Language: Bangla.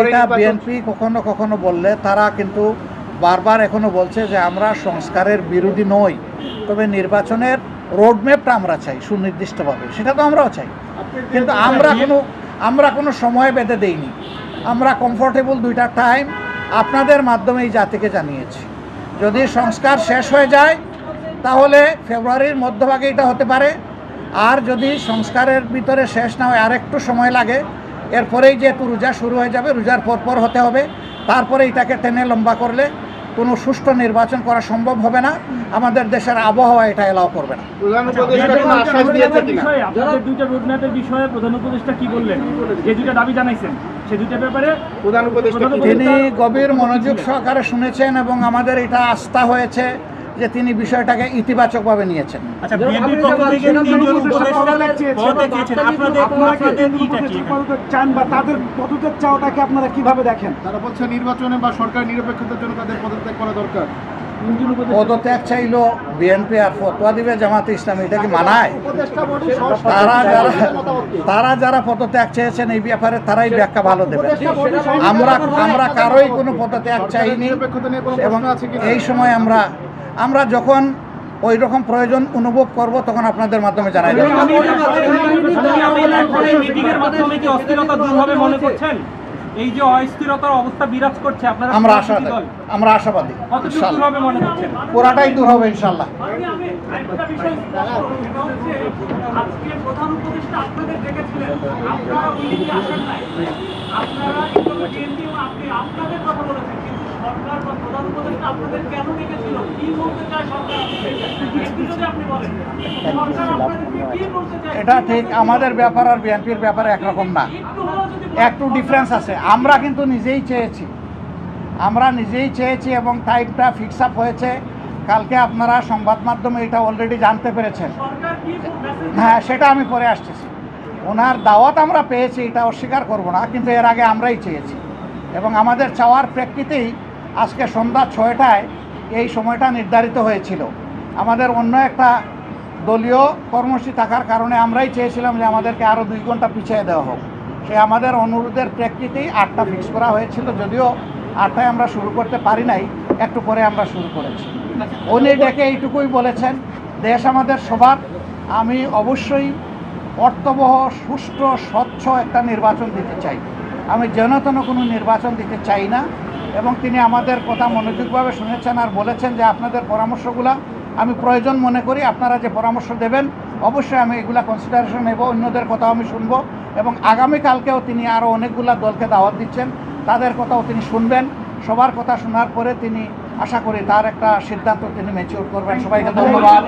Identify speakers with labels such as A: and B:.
A: এটা বিএনপি কখনো কখনো বললে তারা কিন্তু বারবার এখনও বলছে যে আমরা সংস্কারের বিরোধী নই। তবে নির্বাচনের রোডম্যাপটা আমরা চাই সুনির্দিষ্টভাবে। সেটা তো আমরাও চাই। কিন্তু আমরা কোনো আমরা কোনো সময় বেঁধে দেইনি। আমরা কমফোর্টেবল দুইটা টাইম আপনাদের মাধ্যমে এই জাতিকে জানিয়েছি। যদি সংস্কার শেষ হয়ে যায় তাহলে ফেব্রুয়ারির মধ্যভাগে এটা হতে পারে। আর যদি সংস্কারের ভিতরে শেষ না হয় আরেকটু সময় লাগে এরপরেই যেহেতু রোজা শুরু হয়ে যাবে রোজার পর পর হতে হবে। তারপরে এটাকে টেনে লম্বা করলে কোনো সুষ্ঠু নির্বাচন করা সম্ভব হবে না। আমাদের দেশের আবহাওয়া এটা এলাও করবে না।
B: প্রধান উপদেষ্টা কোনো আশ্বাস দিয়েছে কিনা?
C: বিষয়ে দুইটা রোডম্যাপের বিষয়ে প্রধান উপদেষ্টা কি বললেন যে দুইটা দাবি জানাইছেন সে দুইটা ব্যাপারে
B: প্রধান উপদেষ্টা কি?
A: তিনি গভীর মনোযোগ সহকারে শুনেছেন এবং আমাদের এটা আস্থা হয়েছে। যে তিনি বিষয়টাকে ইতিবাচকভাবে নিয়েছেন।
C: আচ্ছা বিএনপির পক্ষ থেকে তিনজন উপদেষ্টা পদত্যাগ চেয়েছেন আপনাদের আপনাদের ইটা কি?
D: চান বা তাদের পদত্যাগ চাওয়াটাকে আপনারা কীভাবে দেখেন?
E: তারা বলছে নির্বাচনে বা সরকার নিরপেক্ষতার জন্য তাদের পদত্যাগ করা দরকার।
A: পদত্যাগ চাইলো বিএনপি আর ফতোয়া দিবে জামাতে ইসলামী এটা কি মানায়? তারা যারা তারা যারা পদত্যাগ চেয়েছেন এই ব্যাপারে তারাই ব্যাখ্যা ভালো দেবে। আমরা আমরা কারোই কোনো পদত্যাগ চাইনি
E: নিরপেক্ষতা নিয়ে
A: এবং এই সময় আমরা আমরা যখন ওই রকম প্রয়োজন অনুভব করব তখন আপনাদের মাধ্যমে জানাই
C: মনে এই যে অস্থিরতার অবস্থা বিরাজ করছে আপনারা
A: আমরা
C: রাজনৈতিক
A: আশা
C: দল,
A: আমরা আশাবাদী
C: হবে মনে করছেন?
A: পুরাটাই দূর হবে
F: হচ্ছে আজকে প্রধান উপদেষ্টা আপনাদের ডেকেছিলেন আপনারা দিকে আসেন নাই? আপনারা আপনি আপনাদের সরকার বা প্রধান উপদেষ্টা আপনাদের কেন ডেকেছিল? কি বলতে চায় সরকার একটু যদি আপনি বলেন। সরকার আপনাদেরকে কি বলতে চায়?
A: এটা ঠিক আমাদের ব্যাপার আর বিএনপির ব্যাপারে একরকম না।
F: একটু
A: ডিফারেন্স আছে। আমরা কিন্তু নিজেই চেয়েছি। আমরা নিজেই চেয়েছি এবং টাইমটা ফিক্স আপ হয়েছে। কালকে আপনারা সংবাদ মাধ্যমে এটা অলরেডি জানতে পেরেছেন। হ্যাঁ সেটা আমি পরে আসতেছি। ওনার দাওয়াত আমরা পেয়েছি এটা অস্বীকার করব না কিন্তু এর আগে আমরাই চেয়েছি। এবং আমাদের চাওয়ার প্রেক্ষিতেই আজকে সন্ধ্যা ছয়টায় এই সময়টা নির্ধারিত হয়েছিল। আমাদের অন্য একটা দলীয় কর্মসূচি থাকার কারণে আমরাই চেয়েছিলাম যে আমাদেরকে আরও দুই ঘণ্টা পিছিয়ে দেওয়া হোক। সে আমাদের অনুরোধের প্রেক্ষিতেই আটটা ফিক্স করা হয়েছিল, যদিও আটটায় আমরা শুরু করতে পারি নাই, একটু পরে আমরা শুরু করেছি। উনি ডেকে এইটুকুই বলেছেন, দেশ আমাদের সবার। আমি অবশ্যই অর্থবহ সুষ্ঠু, স্বচ্ছ একটা নির্বাচন দিতে চাই। আমি যেনতেন কোনো নির্বাচন দিতে চাই না। এবং তিনি আমাদের কথা মনোযোগভাবে শুনেছেন আর বলেছেন যে আপনাদের পরামর্শগুলো আমি প্রয়োজন মনে করি আপনারা যে পরামর্শ দেবেন অবশ্যই আমি এগুলা কনসিডারেশন নেব অন্যদের কথাও আমি শুনব এবং আগামীকালকেও তিনি আরও অনেকগুলা দলকে দাওয়াত দিচ্ছেন তাদের কথাও তিনি শুনবেন। সবার কথা শোনার পরে তিনি আশা করি তার একটা সিদ্ধান্ত তিনি ম্যাচিওর করবেন। সবাইকে ধন্যবাদ।